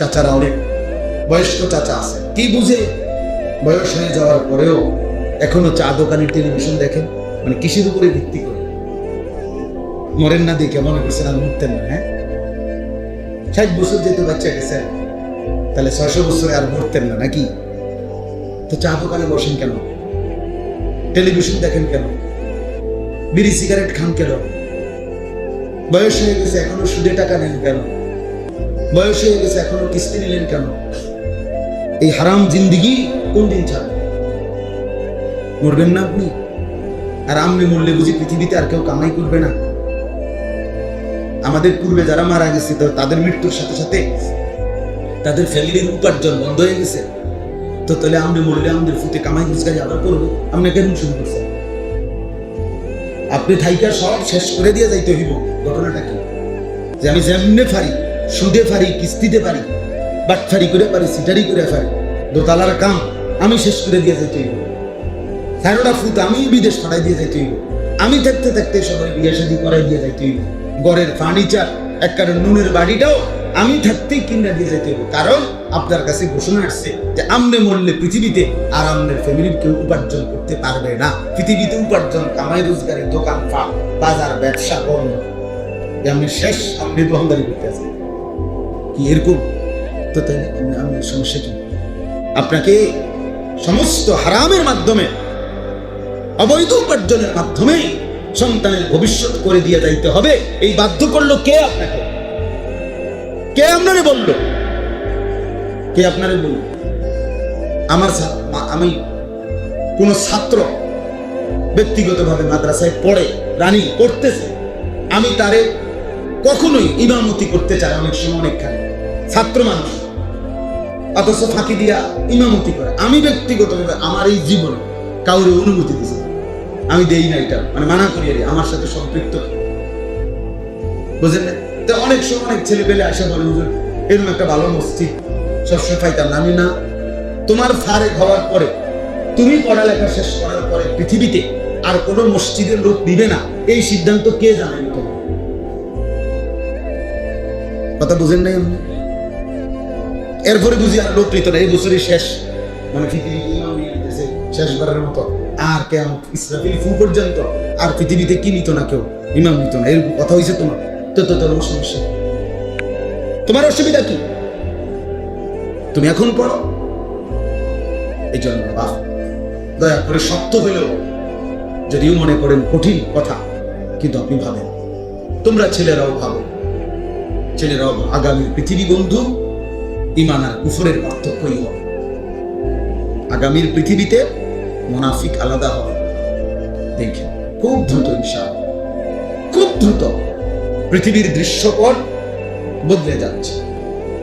চাচারা অনেক বয়স্ক চাচা আছে। কি বুঝে? বয়স হয়ে যাওয়ার পরেও এখনও চা দোকানের টেলিভিশন দেখেন? মানে কৃষির উপরে ভিত্তি করে? মরেন না দেখে মনে করছেন আর মরতেন না হ্যাঁ? ষাট বছর যেহেতু বাচ্চা গেছে, তাহলে ছয়শো বছরে আর মরতেন না নাকি? তো চা দোকানে বসেন কেন? টেলিভিশন দেখেন কেন? বিড়ি সিগারেট খান কেন? বয়স হয়ে গেছে, এখনও সুদে টাকা নেন কেন? বয়স হয়ে গেছে, এখনও কিস্তি নিলেন কেন? এই হারাম জিন্দিগি কোন দিন ছাড়বে? মরবেন না আপনি? আর আমনি মরলে বুঝি পৃথিবীতে আর কেউ কামাই করবে না? আমাদের পূর্বে যারা মারা গেছে তাদের মৃত্যুর সাথে সাথে তাদের ফ্যামিলির উপার্জন বন্ধ হয়ে গেছে। তো তাহলে আমরা মরলে আমাদের ফুটে কামাই রোজগারি আবার করব? আপনি কেন শুরু করছেন? আপনি থাইকা সব শেষ করে দিয়ে যাইতে হইব, ঘটনাটা কি? যে আমি যেমনে পারি সুদে পারি কিস্তিতে পারি বাটফারি করে পারি, সিটারি করে পারি। দোতলার কাম আমি শেষ করে দিয়ে যাইতে হইব। তেরোটা ফুট আমি বিদেশ পাঠাই দিয়ে যাইতে হইব। আমি থাকতে থাকতে সবাই বিয়ে শাদী করাই দিয়ে যাইতে হইব। ঘরের ফার্নিচার এক কারণ নুনের বাড়িটাও আমি থাকতেই কিনে দিয়ে যেতে হইব। কারণ আপনার কাছে ঘোষণা আসছে যে আমনে মরলে পৃথিবীতে আর আমনের ফ্যামিলির কেউ উপার্জন করতে পারবে না। পৃথিবীতে উপার্জন, কামাই রোজগারের দোকান, ফার্ম, বাজার, ব্যবসা বন্ধ। আপনি শেষ, আপনি দোকানদারি করতে আছেন। কি এরকম? তো তাই আমি- সমস্যা কি? আপনাকে সমস্ত হারামের মাধ্যমে, অবৈধ উপার্জনের মাধ্যমে সন্তানের ভবিষ্যৎ করে দিয়ে যাইতে হবে। এই বাধ্য করল কে আপনাকে? কে আপনারে বলল? কে আপনারে বলল? আমার আমি কোন ছাত্র ব্যক্তিগতভাবে মাদ্রাসায় পড়ে, রানী পড়তেছে আমি তারে কখনোই ইমামতি করতে চাই অনেক সময় অনেকখানে। ছাত্র মানুষ। অথচ ফাঁকি দিয়া ইমামতি করে। আমি ব্যক্তিগতভাবে আমার এই জীবনে কাউরে অনুমতি দিছি আমি দেই না এটা। মানে মানা করি আর আমার সাথে সম্পৃক্ত? বুঝলেন না? তো অনেক সময় অনেক ছেলে পেলে আসে বলে, হুজুর, এরকম একটা ভালো মসজিদ, সবসময় পাইতাম না। আমি না, তোমার ফারেক হওয়ার পরে, তুমি পড়ালেখা শেষ করার পরে পৃথিবীতে আর কোনো মসজিদের লোক দিবে না। এই সিদ্ধান্ত কে জানেন কথা বুঝেন নাই আপনি? এরপরে বুঝি আর লোক নিত না, এই বছরই শেষ। মানে শেষবারের মতো। আর কেমন ইসরাফিল ফু পর্যন্ত, আর পৃথিবীতে কি নিত না কেউ, ইমাম নিত না, এরকম কথা হয়েছে তোমার। তো তো তোর সমস্যা তোমার অসুবিধা কি? তুমি এখন পড়ো। এই জন্য বাবা দয়া করে শক্ত হলেও, যদিও মনে করেন কঠিন কথা, কিন্তু আপনি ভাবেন। তোমরা ছেলেরাও ভাবো ছেলেরাও আগামী পৃথিবী বন্ধু। ইমান আর কুফরের পার্থক্যই হবে। আগামীর পৃথিবীতে মোনাফিক আলাদা হবে। দেখেন, খুব দ্রুত ইনশাল খুব দ্রুত পৃথিবীর দৃশ্যপট বদলে যাচ্ছে।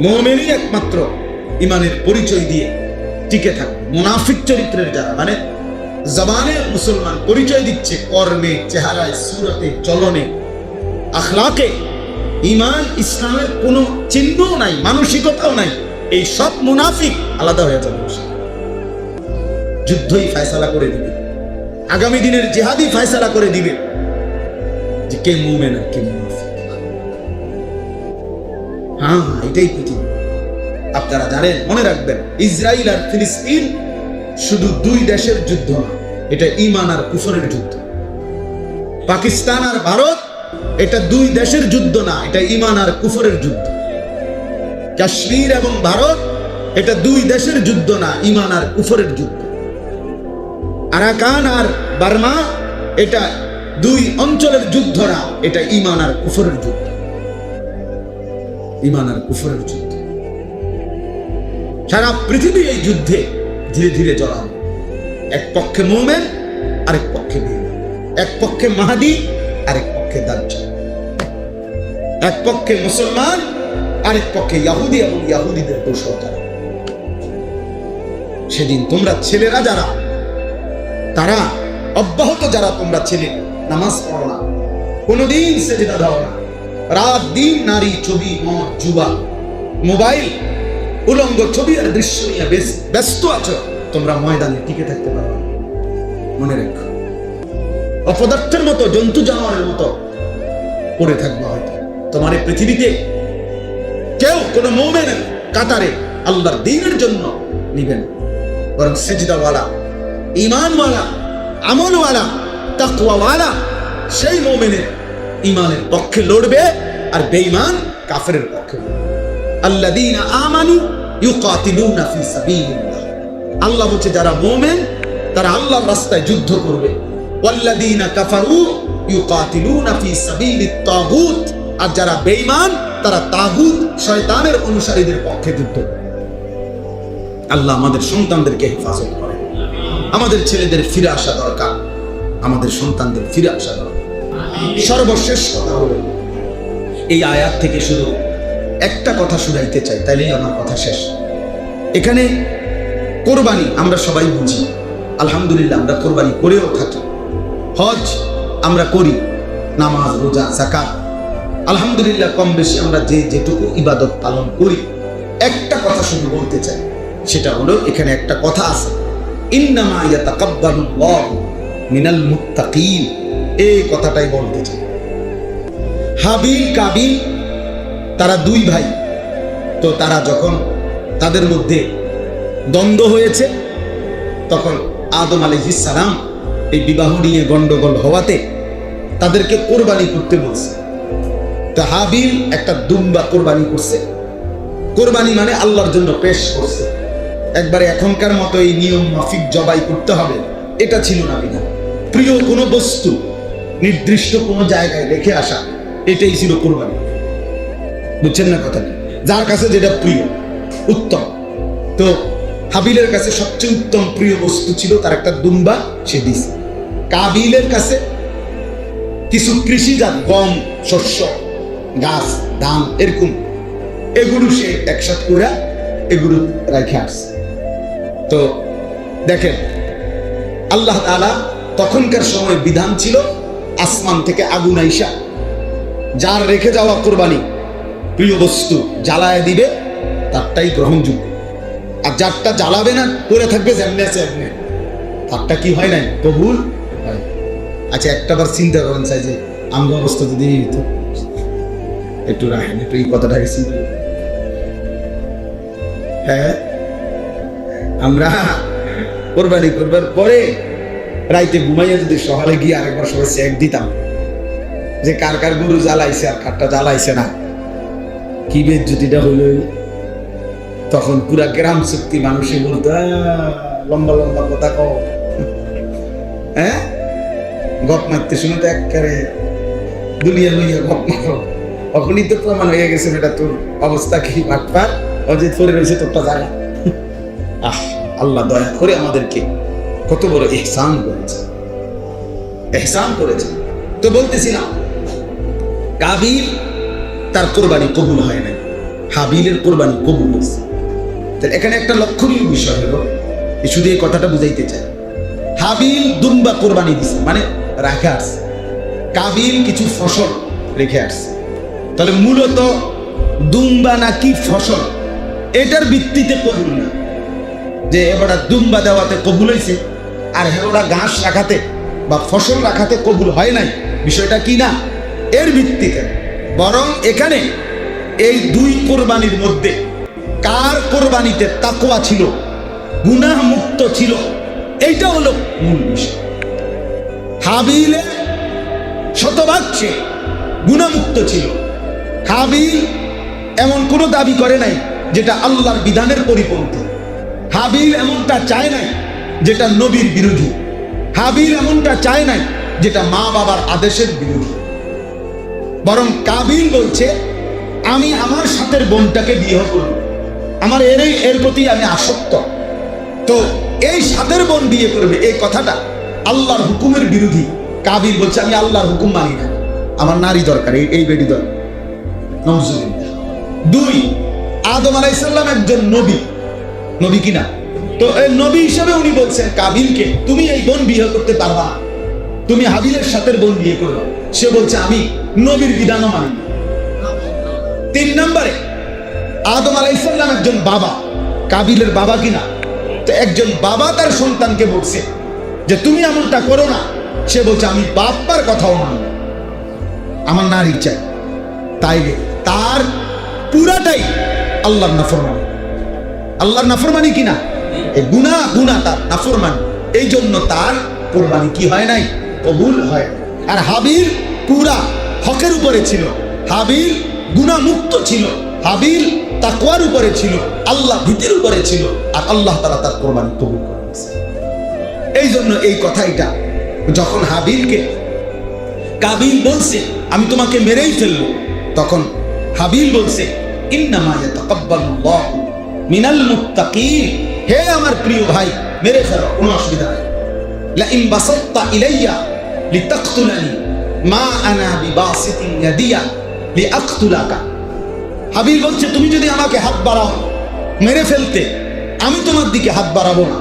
মোমেনই একমাত্র ইমানের পরিচয় দিয়ে টিকে থাকবে। মুনাফিক চরিত্রের যারা মানে জবানে মুসলমান পরিচয় দিচ্ছে কর্মে, চেহারায়, সুরতে, চলনে, আখলাকে ইমান, ইসলামের কোনো চিহ্নও নাই, মানসিকতাও নাই। এই সব মুনাফিক আলাদা হয়ে যাবে। যুদ্ধই ফয়সালা করে দিবে। আগামী দিনের জেহাদি ফয়সালা করে দিবে। যে কে মুমেন আর কে মুনাফিক। হ্যাঁ এটাই পৃথিবী। আপনারা জানেন, মনে রাখবেন ইসরায়েল আর ফিলিস্তিন শুধু দুই দেশের যুদ্ধ না, এটা ইমান আর কুফরের যুদ্ধ। পাকিস্তান আর ভারত এটা দুই দেশের যুদ্ধ না, এটা ইমান আর কুফরের যুদ্ধ। কাশ্মীর এবং ভারত, এটা দুই দেশের যুদ্ধ না ইমান আর কুফরের যুদ্ধ। আরাকান আর বার্মা, এটা দুই অঞ্চলের যুদ্ধ না, এটা ইমান আর কুফরের যুদ্ধ। ইমান আর কুফরের যুদ্ধ। সারা পৃথিবী এই যুদ্ধে ধীরে ধীরে জড়ানো এক পক্ষে মোমেন, আরেক পক্ষে। এক পক্ষে মাহাদি, আরেক পক্ষে দাজ্জাল। এক পক্ষে মুসলমান, আরেক পক্ষে ইয়াহুদি এবং ইয়াহুদিদের দোষরা সেদিন তোমরা ছেলেরা যারা, তারা অব্যাহত যারা তোমরা ছেলে, নামাজ পড়ো না। কোনোদিন সেজদা দাও না। রাত, দিন, নারী, ছবি, মদ যুবা মোবাইল, উলঙ্গ ছবি আর দৃশ্য নিয়ে ব্যস্ত আছো, তোমরা ময়দানে টিকে থাকতে পারো মনে রেখো অপদার্থের মতো, জন্তু জানোয়ারের মতো পড়ে থাকবে হয়তো। তোমার এই পৃথিবীতে কেউ কোনো মৌমেনের কাতারে আল্লাহর দিনের জন্য নিবেন। বরং সেজদাওয়ালা ইমানওয়ালা আমলওয়ালা, তাকওয়াওয়ালা, সেই মোমেনের ইমানের পক্ষে লড়বে আর বেঈমান কাফেরের পক্ষে লড়বে। আল্লাযীনা আমানু ইউকাতিলুনা ফি সাবিলিল্লাহ। আল্লাহ বলছে, যারা মুমিন, তারা আল্লাহর রাস্তায় যুদ্ধ করবে। ওয়াল্লাযীনা কাফারু ইউকাতিলুনা ফি সাবিলিত তাগুত। আর যারা বেঈমান, তারা তাগুত শয়তানের অনুসারীদের পক্ষে যুদ্ধ। আল্লাহ আমাদের সন্তানদেরকে হেফাজত করে আমাদের ছেলেদের ফিরে আসা দরকার। আমাদের সন্তানদের ফিরে আসা দরকার। সর্বশেষ কথা হলো, এই আয়াত থেকে শুধু একটা কথা শুনাইতে চাই, তাইলেই আমার কথা শেষ। এখানে কোরবানি আমরা সবাই বুঝি। আলহামদুলিল্লাহ আমরা কোরবানি করেও থাকি। হজ আমরা করি, নামাজ, রোজা জাকাত আলহামদুলিল্লাহ কম বেশি আমরা যে যেটুকু ইবাদত পালন করি, একটা কথা শুধু বলতে চাই, সেটা হলো এখানে একটা কথা আছে। ইন্নামা ইয়াতাকাব্বালুল্লাহু মিনাল মুত্তাকিন। এই কথাটাই বলতে চাই। হাবিল, কাবিল, তারা দুই ভাই। তো তারা যখন তাদের মধ্যে দ্বন্দ্ব হয়েছে, তখন আদম আলাইহিস সালাম এই বিবাহ নিয়ে গন্ডগোল হওয়াতে তাদেরকে কোরবানি করতে বলছে। তো হাবিল একটা দুম্বা কোরবানি করছে। কোরবানি মানে আল্লাহর জন্য পেশ করছে। একবারে এখনকার মতো এই নিয়ম মাফিক জবাই করতে হবে। এটা ছিল না বিধান। প্রিয় কোনো বস্তু নির্দিষ্ট কোনো জায়গায় রেখে আসা, এটাই ছিল কোরবানি। বুঝছেন না কথাটা? যার কাছে যেটা প্রিয়, উত্তম। তো হাবিলের কাছে সবচেয়ে উত্তম প্রিয় বস্তু ছিল তার একটা দুম্বা, সে দিছে। কাবিলের কাছে কিছু কৃষিজাত গম, শস্য, গাছ, ধান, এরকম। এগুলো সে একসাথে করে এগুলো রেখে আসছে। তো দেখেন, আল্লাহ তাআলা তখনকার সময় বিধান ছিল আসমান থেকে আগুন আইসা যার রেখে যাওয়া কোরবানি প্রিয় বস্তু জ্বালায় দিবে, তারটাই গ্রহণযোগ্য। আর যারটা জ্বালাবে না, পড়ে থাকবে যেমনি আছে তারটা কি হয় নাই? কবুল। আচ্ছা একটা বার চিন্তা করেন চাই যে আঙ্গ অবস্থা যদি এই হতো একটু রাখেন একটু এই কথাটাকে চিন্তা হ্যাঁ আমরা কোরবানি করবার পরে রাইতে ঘুমাইয়া যদি সকালে গিয়ে আরেকবার সবাই চেক দিতাম যে কার কার গরু জ্বালাইছে আর কারটা জ্বালাইছে না। কি বেজ্জতিটা হইল? তখন পুরা গ্রাম শক্তি মানুষে বলতো "আহ, লম্বা লম্বা কথা কও। হ্যাঁ? গপ মারতে শুনে তো একবারে দুনিয়া লইয়া গপ মারো। তখনই তো প্রমাণ হয়ে গেছে এটা তোর অবস্থা কি? বাটপার অজিত পরে রয়েছে তোরটা জায়গা আহ, আল্লাহ দয়া করে আমাদেরকে কত বড় এহসান করেছে। এহসান করেছে। তো বলতেছিলাম, কাবিল তার কোরবানি কবুল হয় নাই। হাবিলের কোরবানি কবুল হয়েছে। তাহলে এখানে একটা লক্ষণীয় বিষয় হলো শুধু এই কথাটা বুঝাইতে চাই। হাবিল দুম্বা কোরবানি দিছে। মানে রাখে আসছে। কাবিল কিছু ফসল রেখে আসছে। তাহলে মূলত দুম্বা নাকি ফসল? এটার ভিত্তিতে কবুল না। যে এবার দুম্বা দেওয়াতে কবুল হয়েছে, আর হেলোটা ঘাস রাখাতে বা ফসল রাখাতে কবুল হয় নাই, বিষয়টা কি না? এর ভিত্তিতে। বরং এখানে এই দুই কোরবানির মধ্যে কার কোরবানিতে তাকোয়া ছিল গুনাহ মুক্ত ছিল, এইটা হলো মূল বিষয়। হাবিলে সে গুণামুক্ত ছিল। হাবিল এমন কোনো দাবি করে নাই যেটা আল্লাহর বিধানের পরিপন্থী। হাবিল এমনটা চায় নাই যেটা নবীর বিরোধী। হাবিল এমনটা চায় নাই যেটা মা বাবার আদেশের বিরোধী। বরং কাবিল বলছে, আমি আমার সাথের বোনটাকে বিয়ে করব। আমার এর এর প্রতি আমি আসক্ত। তো এই সাথের বোন বিয়ে করবে, এই কথাটা আল্লাহর হুকুমের বিরোধী। কাবিল বলছে, আমি আল্লাহর হুকুম মানি না। আমার নারী দরকার, এই বেটি দরকার। দুই, আদম আলাইসাল্লাম একজন নবী। নবী কিনা তো এই নবী হিসেবে উনি বলছেন, কাবিলকে তুমি এই বোন বিয়ে করতে পারবা তুমি হাবিলের সাথে বোন বিয়ে করো সে বলছে, আমি নবীর বিধানও মানি তিন নম্বরে, আদম আলাইসাল্লাম একজন বাবা। কাবিলের বাবা কিনা তো একজন বাবা তার সন্তানকে বলছে যে তুমি এমনটা করো না। সে বলছে, আমি বাপ্পার কথাও মানি না। আমার নারী চাই। তাই তার পুরাটাই আল্লাহর নাফরমানি। আল্লাহর নাফরমানি কিনা এই গুনা গুনা তার নাফরমানি। এই জন্য তার কোরবানি কি হয় নাই? কবুল হয় আর হাবির পুরা হকের উপরে ছিল। হাবির গুনা মুক্ত ছিল। হাবির তাকওয়ার উপরে ছিল। আল্লাহ ভীতির উপরে ছিল। আর আল্লাহ তাআলা তার কোরবানি কবুল করে। এই জন্য এই কথাইটা যখন হাবিলকে, কাবিল বলছে, আমি তোমাকে মেরেই ফেলব। তখন হাবিল বলছে মিনাল মুত্তাকিন। হে আমার প্রিয় ভাই, মেরে ফেলো, কোনো অসুবিধা নেই। লা ইন বাসাত্তা ইলাইয়া মা আনা বিবাসিতিন ইয়াদিয়া লিআকতুলাকা। হাবিল বলছে, তুমি যদি আমাকে হাত বাড়াও, মেরে ফেলতে, আমি তোমার দিকে হাত বাড়াবো না।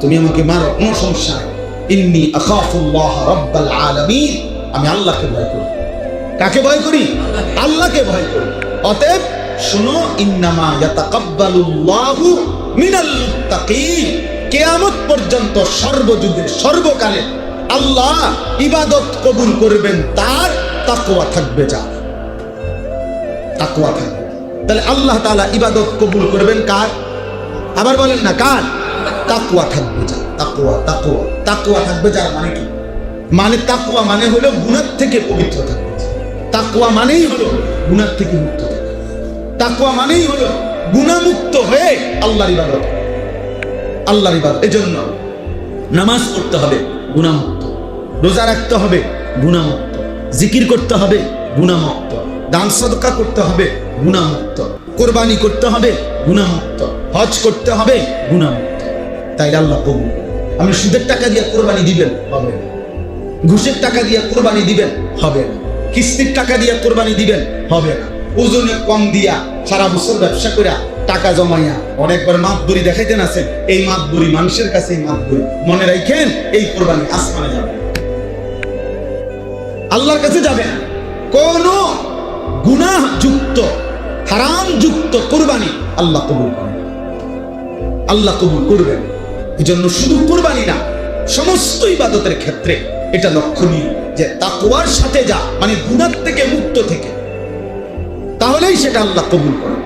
তুমি আমাকে মারো, কোনো সমস্যা ইন্নি আখাফুল্লাহ রাব্বাল আলামিন। আমি আল্লাহকে ভয় করি। কাকে ভয় করি? আল্লাহকে ভয় করি। অতএব শুনো, ইন্নামা ইয়াতাকাব্বালুল্লাহু মিনাল মুত্তাকিন। কিয়ামত পর্যন্ত সর্বযুগে সর্বকালে আল্লাহ ইবাদত কবুল করবেন, তার তাকওয়া থাকবে যা। তাকওয়া থাকবে। তাহলে আল্লাহ তাআলা ইবাদত কবুল করবেন কার? আবার বলেন না, কার? তাকওয়া থাকবে যা তাকুয়া তাকুয়া তাকওয়া থাকবে যার মানে কি? মানে তাকুয়া মানে হলো গুনাহ থেকে পবিত্র থাকবে তাকুয়া মানেই হলো গুনাহ থেকে মুক্ত থাকা। তাকওয়া মানেই হলো গুণামুক্ত হয়ে আল্লাহর ইবাদত আল্লাহর ইবাদত, এজন্য নামাজ পড়তে হবে গুণামুক্ত। রোজা রাখতে হবে গুণামুক্ত। জিকির করতে হবে গুনাহমুক্ত দান সদকা করতে হবে গুনাহমুক্ত কোরবানি করতে হবে গুনাহমুক্ত হজ করতে হবে গুনাহমুক্ত তাইলে আল্লাহ কবুল। আপনি সুদের টাকা দিয়ে কোরবানি দিবেন, হবে। ঘুষের টাকা দিয়ে কোরবানি দিবেন, হবে। না কিস্তির টাকা দিয়ে কোরবানি দিবেন, হবে। না ওজনে কম দিয়া সারা বছর ব্যবসা করে টাকা জমাইয়া অনেকবার মাত বুড়ি দেখাইতেন আছেন এই মাত বুড়ি মানুষের কাছে এই মাত বুড়ি মনে রাখেন এই কোরবানি আসমানে যাবে। আল্লাহর কাছে যাবে না। কোন গুনাহ যুক্ত, হারাম যুক্ত কোরবানি আল্লাহ কবুল করেন আল্লাহ কবুল করবেন। এই জন্য শুধু কোরবানি না, সমস্ত ইবাদতের ক্ষেত্রে এটা লক্ষণীয় যে তাকওয়ার সাথে যা মানে গুণার থেকে মুক্ত থেকে। তাহলেই সেটা আল্লাহ কবুল করেন